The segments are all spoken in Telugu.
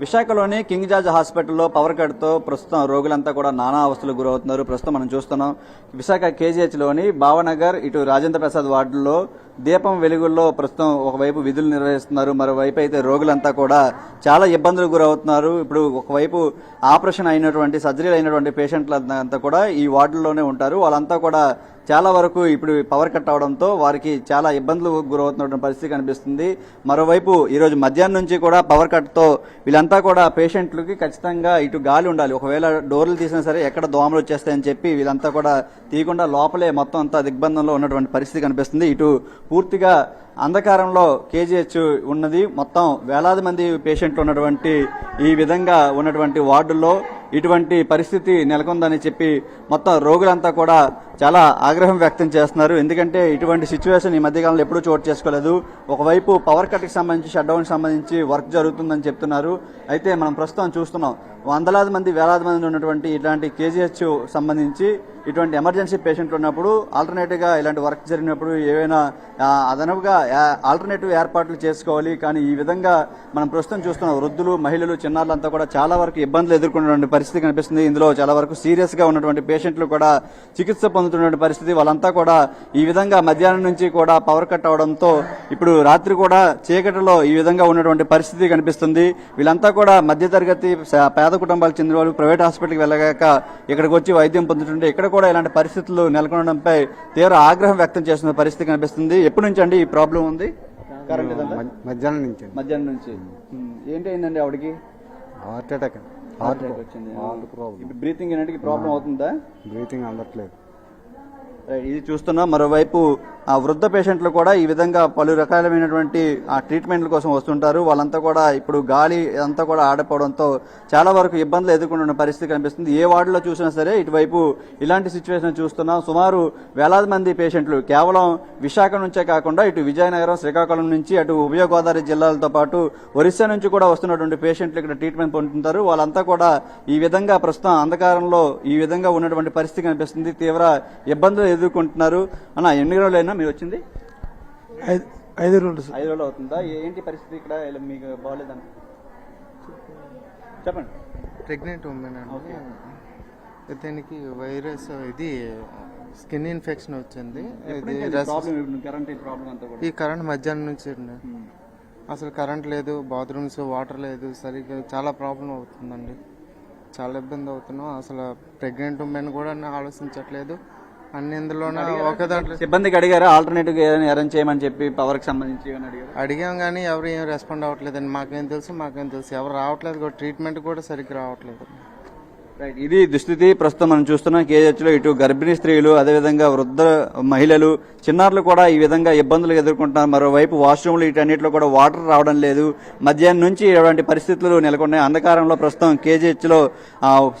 విశాఖలోని కింగ్ జార్జ్ హాస్పిటల్లో పవర్ కట్తో ప్రస్తుతం రోగులంతా కూడా నానా అవస్థలకు గురవుతున్నారు. ప్రస్తుతం మనం చూస్తున్నాం విశాఖ కేజీహెచ్లోని భావనగర్ ఇటు రాజేంద్ర ప్రసాద్ వార్డుల్లో దీపం వెలుగుల్లో ప్రస్తుతం ఒకవైపు విధులు నిర్వహిస్తున్నారు మరోవైపు అయితే రోగులంతా కూడా చాలా ఇబ్బందులకు గురవుతున్నారు. ఇప్పుడు ఒకవైపు ఆపరేషన్ అయినటువంటి సర్జరీలు అయినటువంటి పేషెంట్లు అంతా కూడా ఈ వార్డుల్లోనే ఉంటారు. వాళ్ళంతా కూడా చాలా వరకు ఇప్పుడు పవర్ కట్ అవడంతో వారికి చాలా ఇబ్బందులు గురవుతున్న పరిస్థితి కనిపిస్తుంది. మరోవైపు ఈరోజు మధ్యాహ్నం నుంచి కూడా పవర్ కట్తో వీళ్ళంతా కూడా పేషెంట్లకి ఖచ్చితంగా ఇటు గాలి ఉండాలి. ఒకవేళ డోర్లు తీసినా సరే ఎక్కడ దోమలు వచ్చేస్తాయని చెప్పి వీళ్ళంతా కూడా తీయకుండా లోపలే మొత్తం అంతా దిగ్బంధంలో ఉన్నటువంటి పరిస్థితి కనిపిస్తుంది. ఇటు పూర్తిగా అంధకారంలో కేజీహెచ్ ఉన్నది. మొత్తం వేలాది మంది పేషెంట్లు ఉన్నటువంటి ఈ విధంగా ఉన్నటువంటి వార్డుల్లో ఇటువంటి పరిస్థితి నెలకొందని చెప్పి మొత్తం రోగులంతా కూడా చాలా ఆగ్రహం వ్యక్తం చేస్తున్నారు. ఎందుకంటే ఇటువంటి సిచ్యువేషన్ ఈ మధ్యకాలంలో ఎప్పుడూ చోటు చేసుకోలేదు. ఒకవైపు పవర్ కట్కి సంబంధించి షట్డౌన్కి సంబంధించి వర్క్ జరుగుతుందని చెప్తున్నారు. అయితే మనం ప్రస్తుతం చూస్తున్నాం. వందలాది మంది వేలాది మంది ఉన్నటువంటి ఇలాంటి కేజీహెచ్ సంబంధించి ఇటువంటి ఎమర్జెన్సీ పేషెంట్లు ఉన్నప్పుడు ఆల్టర్నేటివ్గా ఇలాంటి వర్క్ జరిగినప్పుడు ఏవైనా అదనపుగా ఆల్టర్నేటివ్ ఏర్పాట్లు చేసుకోవాలి. కానీ ఈ విధంగా మనం ప్రస్తుతం చూస్తున్న వృద్ధులు మహిళలు చిన్నారులంతా కూడా చాలా వరకు ఇబ్బందులు ఎదుర్కొన్నటువంటి పరిస్థితి కనిపిస్తుంది. ఇందులో చాలా వరకు సీరియస్గా ఉన్నటువంటి పేషెంట్లు కూడా చికిత్స పొందుతున్నటువంటి పరిస్థితి. వాళ్ళంతా కూడా ఈ విధంగా మధ్యాహ్నం నుంచి కూడా పవర్ కట్ అవడంతో ఇప్పుడు రాత్రి కూడా చీకటిలో ఈ విధంగా ఉన్నటువంటి పరిస్థితి కనిపిస్తుంది. వీళ్ళంతా కూడా మధ్యతరగతి పేద కుటుంబాలకు చెందిన వాళ్ళు ప్రైవేట్ హాస్పిటల్కి వెళ్ళగాక ఇక్కడికి వచ్చి వైద్యం పొందుతుంటే ఇక్కడ కూడా ఇలాంటి పరిస్థితులు నెలకొనడంపై తీవ్ర ఆగ్రహం వ్యక్తం చేస్తున్న పరిస్థితి కనిపిస్తుంది. ఎప్పటి నుంచి అండి ఈ ప్రాబ్లం ఉంది? కరెంట్ మధ్యాహ్నం నుంచి మధ్యాహ్నం నుంచి. ఏంటి అయిందండి ఆవిడకి? హార్ట్ అటాక్ హార్ట్ అటాక్ వచ్చింది. బ్రీతింగ్ అనేది ప్రాబ్లం అవుతుందా? బ్రీతింగ్ అందట్లేదు. ఇది చూస్తున్నా. మరోవైపు ఆ వృద్ధ పేషెంట్లు కూడా ఈ విధంగా పలు రకాలమైనటువంటి ఆ ట్రీట్మెంట్ల కోసం వస్తుంటారు. వాళ్ళంతా కూడా ఇప్పుడు గాలి అంతా కూడా ఆడపోవడంతో చాలా వరకు ఇబ్బందులు ఎదుర్కొంటున్న పరిస్థితి కనిపిస్తుంది. ఏ వార్డులో చూసినా సరే ఇటువైపు ఇలాంటి సిచ్యువేషన్ చూస్తున్నాం. సుమారు వేలాది మంది పేషెంట్లు కేవలం విశాఖ నుంచే కాకుండా ఇటు విజయనగరం శ్రీకాకుళం నుంచి అటు ఉభయ గోదావరి జిల్లాలతో పాటు ఒరిస్సా నుంచి కూడా వస్తున్నటువంటి పేషెంట్లు ఇక్కడ ట్రీట్మెంట్ పొందుతుంటారు. వాళ్ళంతా కూడా ఈ విధంగా ప్రస్తుతం అంధకారంలో ఈ విధంగా ఉన్నటువంటి పరిస్థితి కనిపిస్తుంది. తీవ్ర ఇబ్బందులు ఎదుర్కొంటున్నారు? అన్న ఎన్ని రోజులైనా మీరు వచ్చింది? ఐదు ఐదు రోజులు. ఐదు రోజులు అవుతుందా? ఏంటి పరిస్థితి ఇక్కడ? మీకు బాగాలేదని చెప్పండి. ప్రెగ్నెంట్ ఉమెన్ అండి. ఇతనికి వైరస్ ఇది స్కిన్ ఇన్ఫెక్షన్ వచ్చింది. ఇది రస్- ప్రాబ్లం కరెంట్ ప్రాబ్లం అంతా కూడా. ఈ కరెంట్ మధ్యాహ్నం నుంచి అండి. అసలు కరెంట్ లేదు బాత్రూమ్స్ వాటర్ లేదు సరిగ్గా చాలా ప్రాబ్లం అవుతుందండి. చాలా ఇబ్బంది అవుతున్నాం. అసలు ప్రెగ్నెంట్ ఉమెన్ కూడా ఆలోచించట్లేదు. అన్ని ఇందులోనే ఒక దాంట్లో సిబ్బందికి అడిగారా? ఆల్టర్నేటివ్ ఏదైనా అరేంజ్ చేయమని చెప్పి పవర్కి సంబంధించి ఏమైనా అడిగారా? అడిగాం కానీ ఎవరు ఏం రెస్పాండ్ అవ్వట్లేదండి మాకేం తెలుసు మాకేం తెలుసు. ఎవరు రావట్లేదు ట్రీట్మెంట్ కూడా సరిగ్గా రావట్లేదు. రైట్ ఇది దుస్థితి. ప్రస్తుతం మనం చూస్తున్నాం కేజెచ్లో ఇటు గర్భిణీ స్త్రీలు అదేవిధంగా వృద్ధ మహిళలు చిన్నారులు కూడా ఈ విధంగా ఇబ్బందులు ఎదుర్కొంటున్నారు. మరోవైపు వాష్రూమ్లు వీటన్నిటిలో కూడా వాటర్ రావడం లేదు. మధ్యాహ్నం నుంచి ఇటువంటి పరిస్థితులు నెలకొన్నాయి. అంధకారంలో ప్రస్తుతం కేజీహెచ్లో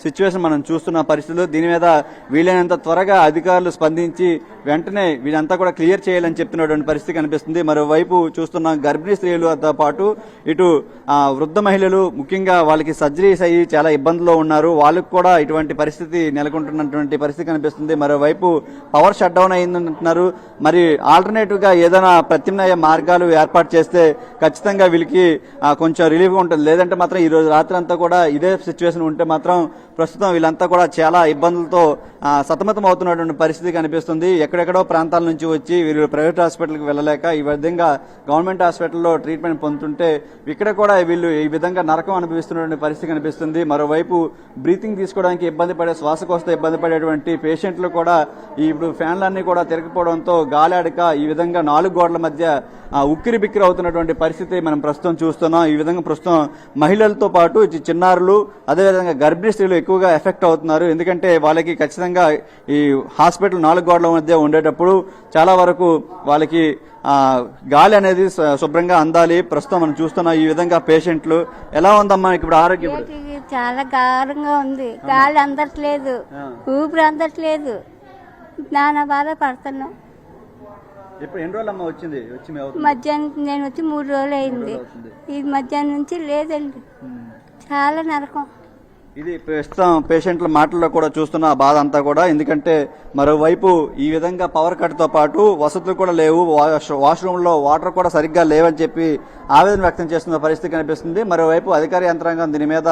సిచ్యువేషన్ మనం చూస్తున్న పరిస్థితులు. దీని మీద వీలైనంత త్వరగా అధికారులు స్పందించి వెంటనే వీళ్ళంతా కూడా క్లియర్ చేయాలని చెప్తున్నటువంటి పరిస్థితి కనిపిస్తుంది. మరోవైపు చూస్తున్న గర్భిణీ స్త్రీలతో పాటు ఇటు వృద్ధ మహిళలు ముఖ్యంగా వాళ్ళకి సర్జరీస్ అయ్యి చాలా ఇబ్బందుల్లో ఉన్నారు. వాళ్ళు వరకు కూడా ఇటువంటి పరిస్థితి నెలకొంటున్నటువంటి పరిస్థితి కనిపిస్తుంది. మరోవైపు పవర్ షట్ డౌన్ అయిందంటున్నారు. మరి ఆల్టర్నేటివ్గా ఏదైనా ప్రత్యామ్నాయ మార్గాలు ఏర్పాటు చేస్తే ఖచ్చితంగా వీళ్ళకి కొంచెం రిలీఫ్ ఉంటుంది. లేదంటే మాత్రం ఈ రోజు రాత్రి అంతా కూడా ఇదే సిచ్యువేషన్ ఉంటే మాత్రం ప్రస్తుతం వీళ్ళంతా కూడా చాలా ఇబ్బందులతో సతమతం అవుతున్నటువంటి పరిస్థితి కనిపిస్తుంది. ఎక్కడెక్కడో ప్రాంతాల నుంచి వచ్చి వీరు ప్రైవేట్ హాస్పిటల్కి వెళ్ళలేక ఈ విధంగా గవర్నమెంట్ హాస్పిటల్లో ట్రీట్మెంట్ పొందుతుంటే ఇక్కడ కూడా వీళ్ళు ఈ విధంగా నరకం అనుభవిస్తున్నటువంటి పరిస్థితి కనిపిస్తుంది. మరోవైపు బ్రీతింగ్ తీసుకోవడానికి ఇబ్బంది పడే శ్వాసకోశ ఇబ్బంది పడేటువంటి పేషెంట్లు కూడా ఇప్పుడు ఫ్యాన్లన్నీ కూడా తిరగకపోవడంతో గాలాడక ఈ విధంగా నాలుగు గోడల మధ్య ఉక్కిరి బిక్కిరి అవుతున్నటువంటి పరిస్థితి మనం ప్రస్తుతం చూస్తున్నాం. ఈ విధంగా ప్రస్తుతం మహిళలతో పాటు చిన్నారులు అదేవిధంగా గర్భిణీ స్త్రీలు ఎక్కువగా ఎఫెక్ట్ అవుతున్నారు. ఎందుకంటే వాళ్ళకి ఖచ్చితంగా ఈ హాస్పిటల్ నాలుగు గోడల మధ్య ఉండేటప్పుడు చాలా వరకు వాళ్ళకి గాలి అనేది శుభ్రంగా అందాలి. ప్రస్తుతం మనం చూస్తున్నాం ఈ విధంగా పేషెంట్లు. ఎలా ఉందమ్మా ఇప్పుడు ఆరోగ్యం? చాలా గారంగా ఉంది. గాలి అందట్లేదు. ఊపిరి అందట్లేదు. నానా బాధ పడుతున్నాం ఇప్పుడు ఎన్ని రోజులు అమ్మా వచ్చింది? వచ్చి. మధ్యాహ్నం నేను వచ్చి మూడు రోజులు అయింది. ఇది మధ్యాహ్నం నుంచి లేదండి. చాలా నరకం. ఇది ప్రస్తుతం పేషెంట్ల మాటల్లో కూడా చూస్తున్న బాధ అంతా కూడా. ఎందుకంటే మరోవైపు ఈ విధంగా పవర్ కట్తో పాటు వసతులు కూడా లేవు. వాష్ వాటర్ కూడా సరిగ్గా లేవని చెప్పి ఆవేదన వ్యక్తం చేస్తున్న పరిస్థితి కనిపిస్తుంది. మరోవైపు అధికార యంత్రాంగం దీని మీద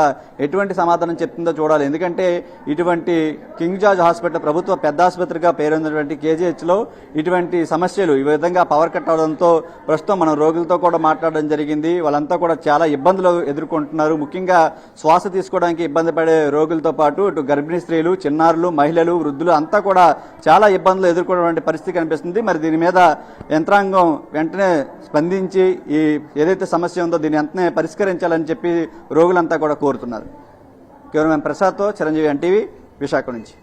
ఎటువంటి సమాధానం చెప్తుందో చూడాలి. ఎందుకంటే ఇటువంటి కింగ్ జార్జ్ హాస్పిటల్ ప్రభుత్వ పెద్ద ఆసుపత్రిగా పేరొందినటువంటి కేజీహెచ్లో ఇటువంటి సమస్యలు ఈ విధంగా పవర్ కట్ అవడంతో ప్రస్తుతం మనం రోగులతో కూడా మాట్లాడడం జరిగింది. వాళ్ళంతా కూడా చాలా ఇబ్బందులు ఎదుర్కొంటున్నారు. ముఖ్యంగా శ్వాస తీసుకోవడానికి ఇబ్బంది బాధపడే రోగులతో పాటు ఇటు గర్భిణీ స్త్రీలు చిన్నారులు మహిళలు వృద్ధులు అంతా కూడా చాలా ఇబ్బందులు ఎదుర్కొనేటువంటి పరిస్థితి కనిపిస్తుంది. మరి దీని మీద యంత్రాంగం వెంటనే స్పందించి ఈ ఏదైతే సమస్య ఉందో దీన్ని వెంటనే పరిష్కరించాలని చెప్పి రోగులంతా కూడా కోరుతున్నారు. కేవలం ప్రసాద్తో చిరంజీవి ఎన్టీవీ విశాఖ నుంచి.